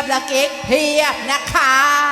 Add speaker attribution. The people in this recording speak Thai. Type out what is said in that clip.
Speaker 1: บและเก๊กเพียบนะคะ